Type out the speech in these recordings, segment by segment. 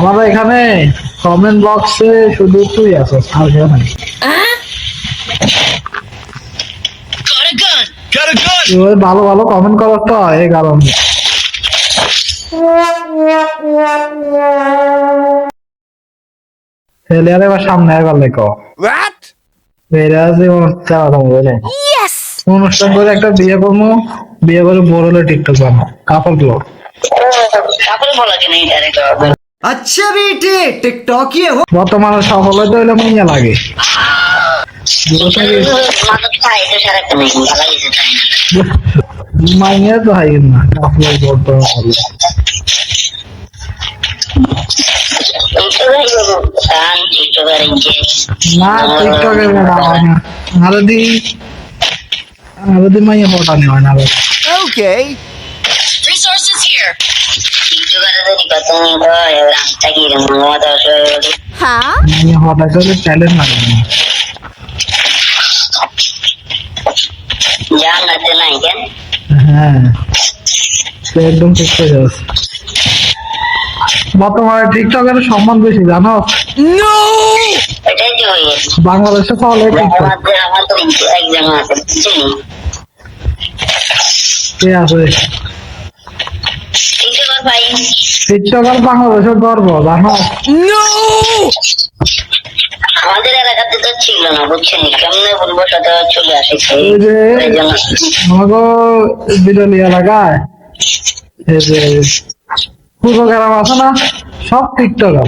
আমাদের এখানে কমেন্ট বক্সে শুধু তুই আছিস আর কেউ নাই। ভালো ভালো কমেন্ট করার তো এই কারণে। ছেলে আর এবার সামনে একবার লেখো। অনুষ্ঠান করে একটা বিয়ে করব বিয়ে করে বড় হলে টিকটক বানাবো কাপড়গুলো আচ্ছা বেটে টিকটক ইয়ে হো বর্তমান সফল হইতে হইলে মাইয়া লাগে। মাইয়া তো হাই না আপনার বর্তমান হলো না টিকটকে না। আর মাইয়া ফটো নেওয়া না। ওকে Resources here. নাই কেন হ্যাঁ একদম ঠিক বর্তমানে টিকটকের সম্মান বেশি জানো বাংলাদেশে টিকটক আছে চিনি কে আছে টিকটকার ভাই টিকটকার বাংলাদেশের গর্ব জানো! আমাদের এলাকাতে তো ছিল না বুঝছেন? কেমনে বলব সাথে চলে বিরলি এলাকায় এই যে গ্রাম আছে না? সব টিকটকার।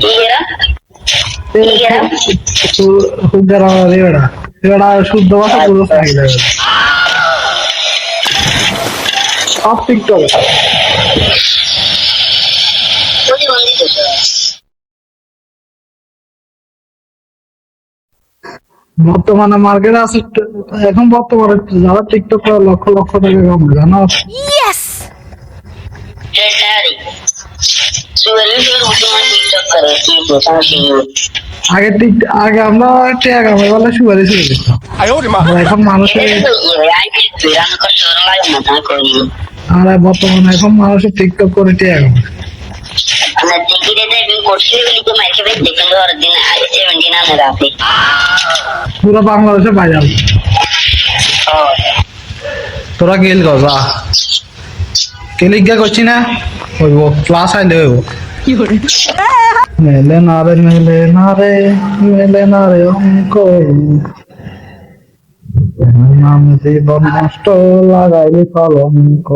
গ্রামের এরা? এরা? শুদ্ধ ভাষা পুরো সব টিকটকার। বর্তমানে মার্কেটে আছে এখন বর্তমানে যারা টিকটক করে লক্ষ লক্ষ টাকা কামায় জানো? আগে টিক আগে আমরা টাকা কামাই বলে সুপারি ছিল I owed him আর এখন মানুষের আর বর্তমানে এখন মানুষের টিকটক করে টাকা কামায়। রে দেখ করছি বলি তো মাইকে বেশ দেখুন ধর দিন সেভেন্টিন আনে রাখি পুরো বাংলাদেশে বাজার তোরা গেল কেলিগা করছি না? হইব ক্লাস হইব। মেলে না রে, মেলে না রে, মেলে না রে অঙ্ক নাম জীবন নষ্ট লাগাইলি কলঙ্ক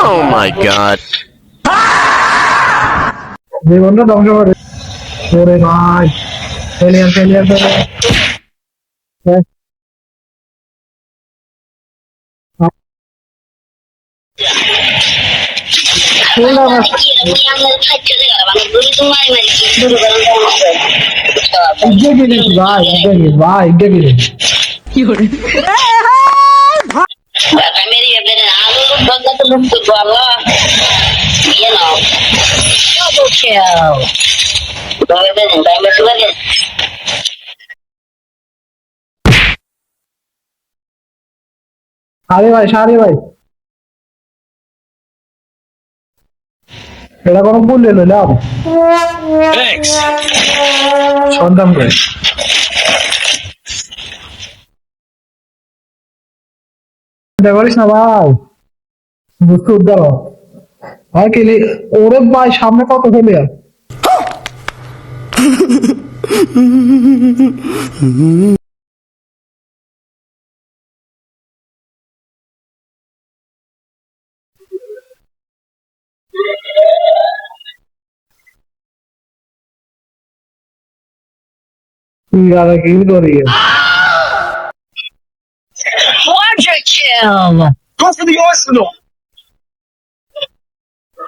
Oh my god. জীবনটা ধ্বংস করে ওরে ভাই ফেলিয়ার ফেলিয়ার ভাই ভাই মেরি বেবনে লুট করব আল্লাহ ইয়ে নাও double kill তবে দেন তাই মেসে লাগে সারি ভাই সারি ভাই। এটা কোনো বললে লইলাম. সন্তান করে। করিস না ভাই। বুঝতে উদ্ধার হ। ভাই কেলি ওরে ভাই সামনে কত খেলি আর তুই আর quadra kill Go for the arsenal! কিসে এখন লাগা দাঁড়া আছে জায়গা দিয়ে একদম দিয়ে মার